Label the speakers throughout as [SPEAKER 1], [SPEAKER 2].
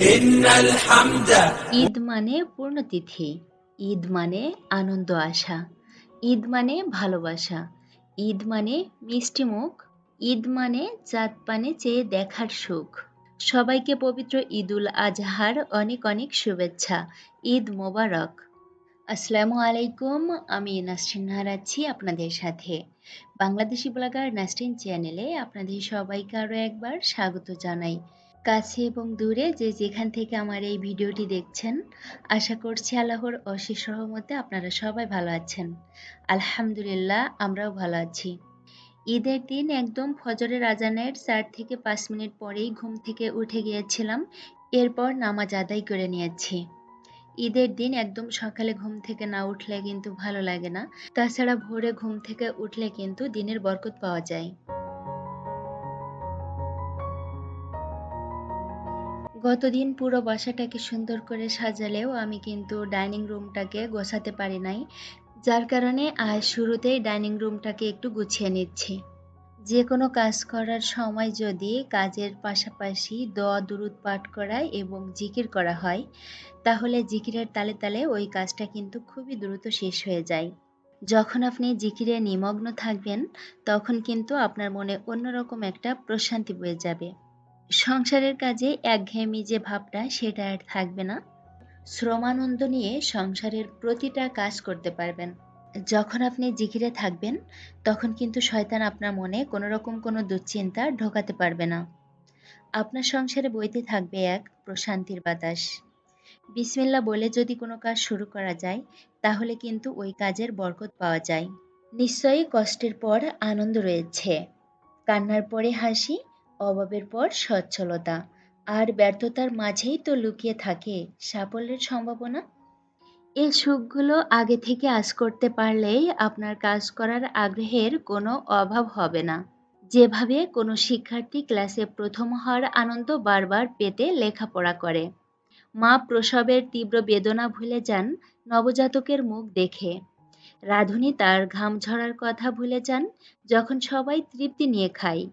[SPEAKER 1] ঈদ মানে পূর্ণতিথি, ঈদ মানে আনন্দ আসা ঈদ মানে ভালোবাসা, ঈদ মানে মিষ্টি মুখ, ঈদ মানে জাত পানে চেয়ে দেখার সুখ। সবাইকে পবিত্র ঈদুল আজহার অনেক অনেক শুভেচ্ছা, ঈদ মোবারক। আসসালামু আলাইকুম, আমি নাসরিন নাহার আছি আপনাদের সাথে। বাংলাদেশি ব্লগার নাসরিন চ্যানেলে আপনাদের সবাইকে আরও একবার স্বাগত জানাই। কাছে এবং দূরে যে যেখান থেকে আমার এই ভিডিওটি দেখছেন, আশা করছি আল্লাহর অশেষ সহমতে আপনারা সবাই ভালো আছেন। আলহামদুলিল্লাহ, আমরাও ভালো আছি। ঈদের দিন একদম ফজরের আজানের চার থেকে পাঁচ মিনিট পরেই ঘুম থেকে উঠে গিয়েছিলাম, এরপর নামাজ আদায় করে নিয়েছি। ঈদের দিন একদম সকালে ঘুম থেকে না উঠলে কিন্তু ভালো লাগে না। তাছাড়া ভোরে ঘুম থেকে উঠলে কিন্তু দিনের বরকত পাওয়া যায়। গতদিন পুরো বাসাটাকে সুন্দর করে সাজালেও আমি কিন্তু ডাইনিং রুমটাকে গোছাতে পারি নাই। যার কারণে আজ শুরুতেই ডাইনিং রুমটাকে একটু গুছিয়ে নিচ্ছি। যে কোনো কাজ করার সময় যদি কাজের পাশাপাশি দোয়া দুরুদ পাঠ করা এবং জিকির করা হয়, তাহলে জিকিরের তালে তালে ওই কাজটা কিন্তু খুবই দ্রুত শেষ হয়ে যায়। যখন আপনি জিকিরে নিমগ্ন থাকবেন, তখন কিন্তু আপনার মনে অন্যরকম একটা প্রশান্তি বয়ে যাবে। সংসারের কাজে একঘেয়েমি যে ভাবটা, সেটা আর থাকবে না। শ্রমানন্দ নিয়ে সংসারের প্রতিটা কাজ করতে পারবেন। যখন আপনি জিকিরে থাকবেন, তখন কিন্তু শয়তান আপনার মনে কোনো রকম কোনো দুশ্চিন্তা ঢোকাতে পারবে না। আপনার সংসারে বইতে থাকবে এক প্রশান্তির বাতাস। বিসমিল্লা বলে যদি কোনো কাজ শুরু করা যায়, তাহলে কিন্তু ওই কাজের বরকত পাওয়া যায়। নিশ্চয়ই কষ্টের পর আনন্দ রয়েছে। কান্নার পরে হাসি অভাবের পর সচ্ছলতা। আর ব্যর্থতার মাঝেই তো লুকিয়ে থাকে সাফল্যের সম্ভাবনা। এই সুখগুলো আগে থেকে আজ করতে পারলেই আপনার কাজ করার আগ্রহের কোনো অভাব হবে না। যেভাবে কোনো শিক্ষার্থী ক্লাসে প্রথম হওয়ার আনন্দ বারবার পেতে লেখাপড়া করে। মা প্রসবের তীব্র বেদনা ভুলে যান, নবজাতকের মুখ দেখে। রাধুনী তার ঘাম ঝরার কথা ভুলে যান, যখন সবাই তৃপ্তি নিয়ে খায়।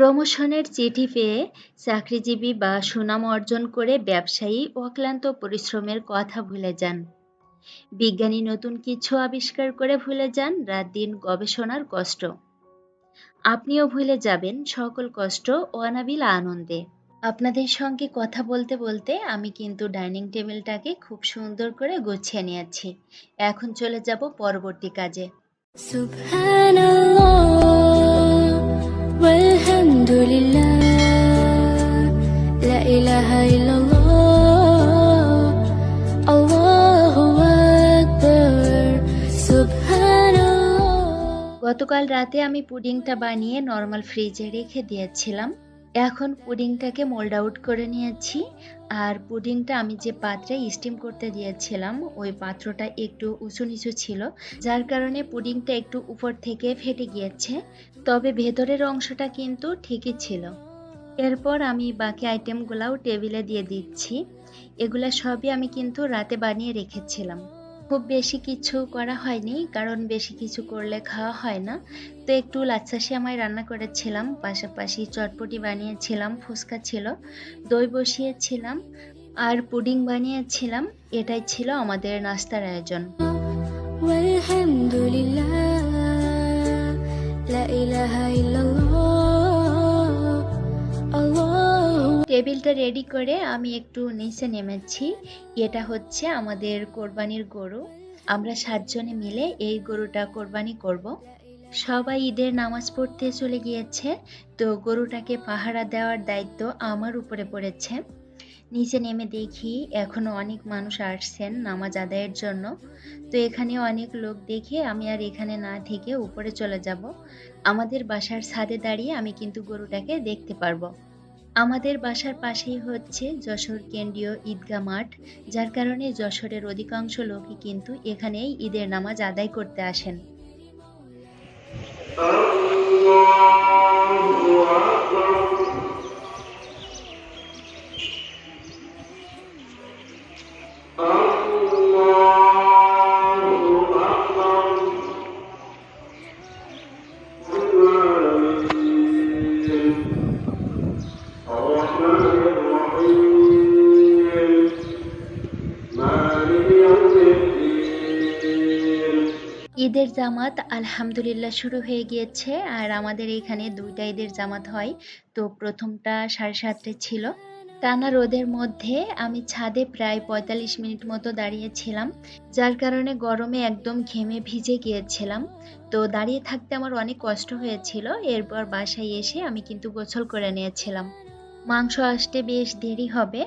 [SPEAKER 1] প্রমোশনের চিঠি পেয়ে চাকরিজীবী বা সুনাম অর্জন করে ব্যবসায়ী অক্লান্ত পরিশ্রমের কথা ভুলে যান। বিজ্ঞানী নতুন কিছু আবিষ্কার করে ভুলে যান, রাত দিন গবেষণার কষ্ট। আপনিও ভুলে যাবেন সকল কষ্ট অনাবিল আনন্দে। আপনাদের সঙ্গে কথা বলতে বলতে আমি কিন্তু ডাইনিং টেবিলটাকে খুব সুন্দর করে গুছিয়ে নিয়েছি। এখন চলে যাব পরবর্তী কাজে।
[SPEAKER 2] সুবহানাল্লাহ
[SPEAKER 1] গতকাল রাতে আমি পুডিংটা বানিয়ে নর্মাল ফ্রিজে রেখে দিয়েছিলাম। এখন পুডিংটাকে মোল্ড আউট করে নিয়েছি। আর পুডিংটা আমি যে পাত্রে স্টিম করতে দিয়েছিলাম, ওই পাত্রটা একটু উঁচু নিচু ছিল, যার কারণে পুডিংটা একটু উপর থেকে ফেটে গিয়েছে। তবে ভেতরের অংশটা কিন্তু ঠিকই ছিল। এরপর আমি বাকি আইটেমগুলাও টেবিলে দিয়ে দিচ্ছি। এগুলা সবই আমি কিন্তু রাতে বানিয়ে রেখেছিলাম। খুব বেশি কিছু করা হয়নি, কারণ বেশি কিছু করলে খাওয়া হয় না। তো একটু লাচ্ছাসি শ্যামাই রান্না করেছিলাম, পাশাপাশি চটপটি বানিয়েছিলাম, ফুচকা ছিল, দই বসিয়েছিলাম, আর পুডিং বানিয়েছিলাম, এটাই ছিল আমাদের নাস্তার আয়োজন।
[SPEAKER 2] আলহামদুলিল্লাহ লা
[SPEAKER 1] টেবিলটা রেডি করে আমি একটু নিচে নেমেছি। এটা হচ্ছে আমাদের কোরবানির গরু। আমরা সাতজনে মিলে এই গরুটা কোরবানি করব। সবাই ঈদের নামাজ পড়তে চলে গিয়েছে, তো গরুটাকে পাহারা দেওয়ার দায়িত্ব আমার উপরে পড়েছে। নিচে নেমে দেখি এখনও অনেক মানুষ আসছেন নামাজ আদায়ের জন্য। তো এখানে অনেক লোক দেখে আমি আর এখানে না থেকে উপরে চলে যাব। আমাদের বাসার ছাদে দাঁড়িয়ে আমি কিন্তু গরুটাকে দেখতে পারব। আমাদের বাসার পাশেই হচ্ছে যশোর কেন্দ্রীয় ঈদগা মাঠ, যার কারণে যশোরের অধিকাংশ লোকই কিন্তু এখানেই ঈদের নামাজ আদায় করতে আসেন। ঈদের জামাত আলহামদুলিল্লাহ শুরু হয়ে গিয়েছে, আর আমাদের এখানে দুইটা ঈদের জামাত হয়। তো প্রথমটা সাড়ে সাতটায় ছিল। টানা রোদের মধ্যে আমি ছাদে প্রায় পঁয়তাল্লিশ মিনিট মতো দাঁড়িয়েছিলাম, যার কারণে গরমে একদম ঘেমে ভিজে গিয়েছিলাম। তো দাঁড়িয়ে থাকতে আমার অনেক কষ্ট হয়েছিল, এরপর বাসায় এসে আমি কিন্তু গোসল করে নিয়েছিলাম। মাংস আসতে বেশ দেরি হবে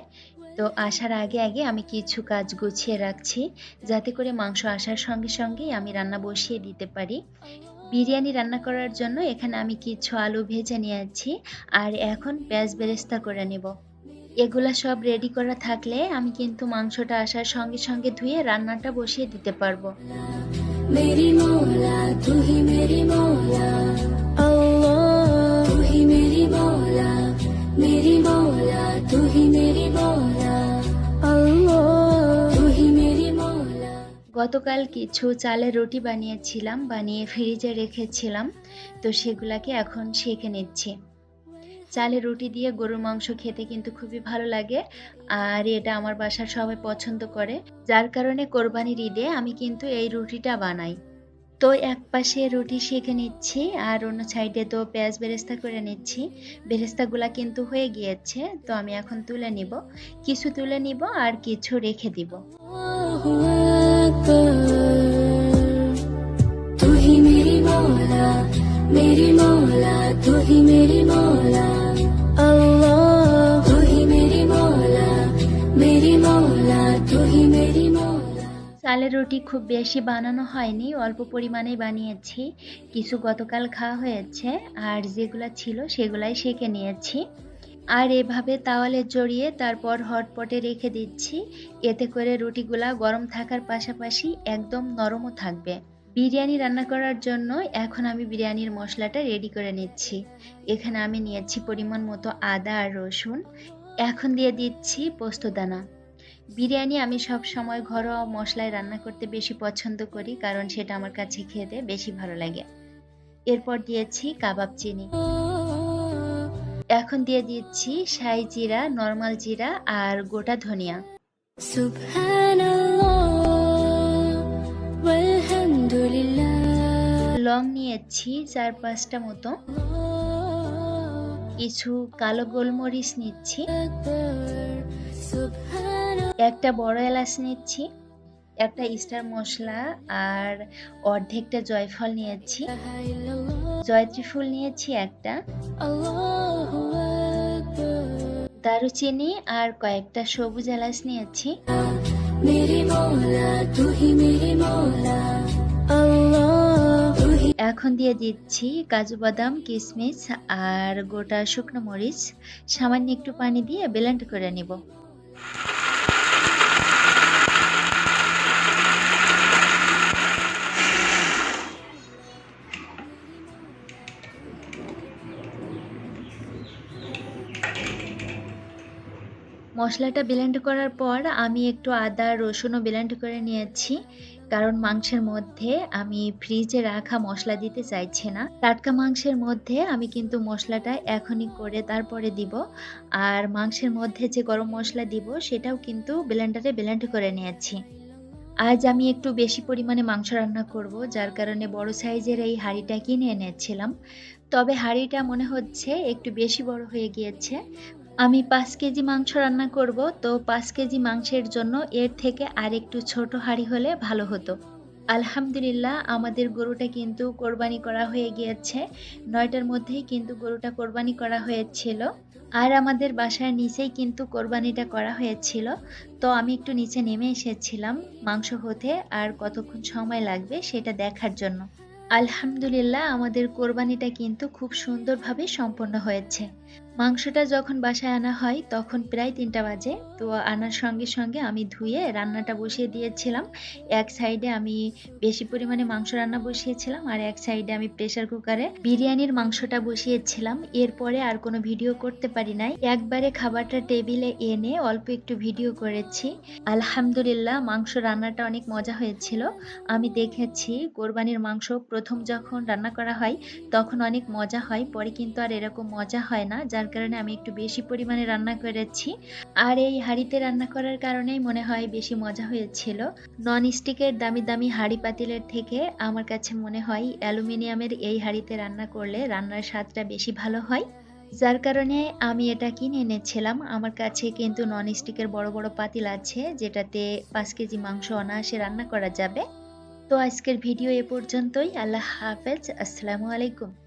[SPEAKER 1] তো আসার আগে আগে আমি কিছু কাজ গুছিয়ে রাখছি যাতে করে মাংস আসার সঙ্গে সঙ্গেই আমি রান্না বসিয়ে দিতে পারি। বিরিয়ানি রান্না করার জন্য এখানে আমি কিছু আলু ভেজে নিয়ে আছি আর এখন পেঁয়াজ বেরেস্তা করে নেব। এগুলা সব রেডি করা থাকলে আমি কিন্তু মাংসটা আসার সঙ্গে সঙ্গে ধুয়ে রান্নাটা বসিয়ে দিতে পারব।
[SPEAKER 2] মেরি মৌলা, তুহি মেরি মৌলা তুহি মেরি মৌলা, মেরি মেরি
[SPEAKER 1] গতকাল কিছু চালের রুটি বানিয়েছিলাম, বানিয়ে ফ্রিজে রেখেছিলাম, তো সেগুলাকে এখন শেখে নিচ্ছি। চালের রুটি দিয়ে গরুর মাংস খেতে কিন্তু খুবই ভালো লাগে, আর এটা আমার বাসার সবাই পছন্দ করে। যার কারণে কোরবানির ঈদে আমি কিন্তু এই রুটিটা বানাই। তো এক পাশে রুটি শেখে নিচ্ছি, আর অন্য সাইডে তো পেঁয়াজ বেরেস্তা করে নিচ্ছি। বেরেস্তাগুলা কিন্তু হয়ে গিয়েছে, তো আমি এখন তুলে নিব। কিছু তুলে নিব আর কিছু রেখে দিব।
[SPEAKER 2] अकबर तू ही मेरी मौला मेरी मौला तू ही मेरी मौला अल्लाह तू ही मेरी मौला मेरी मौला तू ही मेरी मौला
[SPEAKER 1] চালের রুটি খুব বেশি বানানো হয়নি অল্প পরিমাণেই বানিয়েছি কিছু গতকাল খাওয়া হয়েছে আর যেগুলা ছিল সেগুলাই সেঁকে নিয়েছি আর এভাবে তাওয়ালে জড়িয়ে তারপর হটপটে রেখে দিচ্ছি। এতে করে রুটিগুলা গরম থাকার পাশাপাশি একদম নরমও থাকবে। বিরিয়ানি রান্না করার জন্য এখন আমি বিরিয়ানির মশলাটা রেডি করে নিচ্ছি। এখানে আমি নিয়েছি পরিমাণ মতো আদা আর রসুন। এখন দিয়ে দিচ্ছি পোস্তদানা বিরিয়ানি আমি সব সময় ঘরোয়া মশলায় রান্না করতে বেশি পছন্দ করি, কারণ সেটা আমার কাছে খেতে বেশি ভালো লাগে। এরপর দিয়েছি কাবাব চিনি। এখন দিয়ে দিচ্ছি সাই জিরা নর্মাল জিরা আর গোটা ধনিয়া। লং নিয়েছি চার পাঁচটা মতো। কিছু কালো গোলমরিচ নিচ্ছি। একটা বড় এলাচ নিচ্ছি একটা স্টার মশলা আর অর্ধেকটা জয়ফল নিয়েছি। জয়ত্রী ফুল নিয়েছি একটা। দারুচিনি আর কয়েকটা সবুজ এলাচ নিয়েছি। এখন দিয়ে দিচ্ছি কাজু বাদাম কিশমিশ আর গোটা শুকনো মরিচ। সামান্য একটু পানি দিয়ে ব্লেন্ড করে নিব। মশলাটা ব্লেন্ড করার পর আমি একটু আদা, রসুনও ব্লেন্ড করে নিয়েছি। কারণ মাংসের মধ্যে আমি ফ্রিজে রাখা মশলা দিতে চাইছি না। টাটকা মাংসের মধ্যে আমি কিন্তু মশলাটা এখনই করে তারপরে দিব। আর মাংসের মধ্যে যে গরম মশলা দিব, সেটাও কিন্তু ব্লেন্ডারে ব্লেন্ড করে নিয়েছি। আজ আমি একটু বেশি পরিমাণে মাংস রান্না করব, যার কারণে বড় সাইজের এই হাঁড়িটা কিনে এনেছিলাম। তবে হাঁড়িটা মনে হচ্ছে একটু বেশি বড় হয়ে গিয়েছে। আমি পাঁচ কেজি মাংস রান্না করব, তো পাঁচ কেজি মাংসের জন্য এর থেকে আর একটু ছোট হাঁড়ি হলে ভালো হতো। আলহামদুলিল্লাহ, আমাদের গরুটা কিন্তু কোরবানি করা হয়ে গিয়েছে। নয়টার মধ্যেই কিন্তু গরুটা কোরবানি করা হয়েছিল। আর আমাদের বাসার নিচেই কিন্তু কোরবানিটা করা হয়েছিল। তো আমি একটু নিচে নেমে এসেছিলাম মাংস হতে আর কতক্ষণ সময় লাগবে সেটা দেখার জন্য। আলহামদুলিল্লাহ, আমাদের কোরবানিটা কিন্তু খুব সুন্দরভাবে সম্পন্ন হয়েছে। মাংসটা যখন বাসায় আনা হয়, তখন প্রায় তিনটা বাজে। তো আনার সঙ্গে সঙ্গে আমি ধুয়ে রান্নাটা বসিয়ে দিয়েছিলাম। এক সাইডে আমি বেশি পরিমাণে মাংস রান্না বসিয়েছিলাম আর এক সাইডে আমি প্রেসার কুকারে বিরিয়ানির মাংসটা বসিয়েছিলাম। এরপরে আর কোনো ভিডিও করতে পারি নাই। একবারে খাবারটা টেবিলে এনে অল্প একটু ভিডিও করেছি। আলহামদুলিল্লাহ, মাংস রান্নাটা অনেক মজা হয়েছিল। আমি দেখেছি কোরবানির মাংস প্রথম যখন রান্না করা হয়, তখন অনেক মজা হয়। পরে কিন্তু আর এরকম মজা হয় না। যার কারণে আমি একটু বেশি পরিমাণে রান্না করেছি। আর এই হাঁড়িতে রান্না করার কারণেই মনে হয় বেশি মজা হয়েছিল। নন স্টিকের দামি দামি হাঁড়ি পাতিলের থেকে আমার কাছে মনে হয় অ্যালুমিনিয়ামের এই হাঁড়িতে রান্না করলে রান্নার স্বাদটা বেশি ভালো হয়। যার কারণে আমি এটা কিনে এনেছিলাম। আমার কাছে কিন্তু নন স্টিকের বড় বড় পাতিল আছে, যেটাতে পাঁচ কেজি মাংস অনায়াসে রান্না করা যাবে। তো আজকের ভিডিও এ পর্যন্তই। আল্লাহ হাফেজ। আসসালামু আলাইকুম।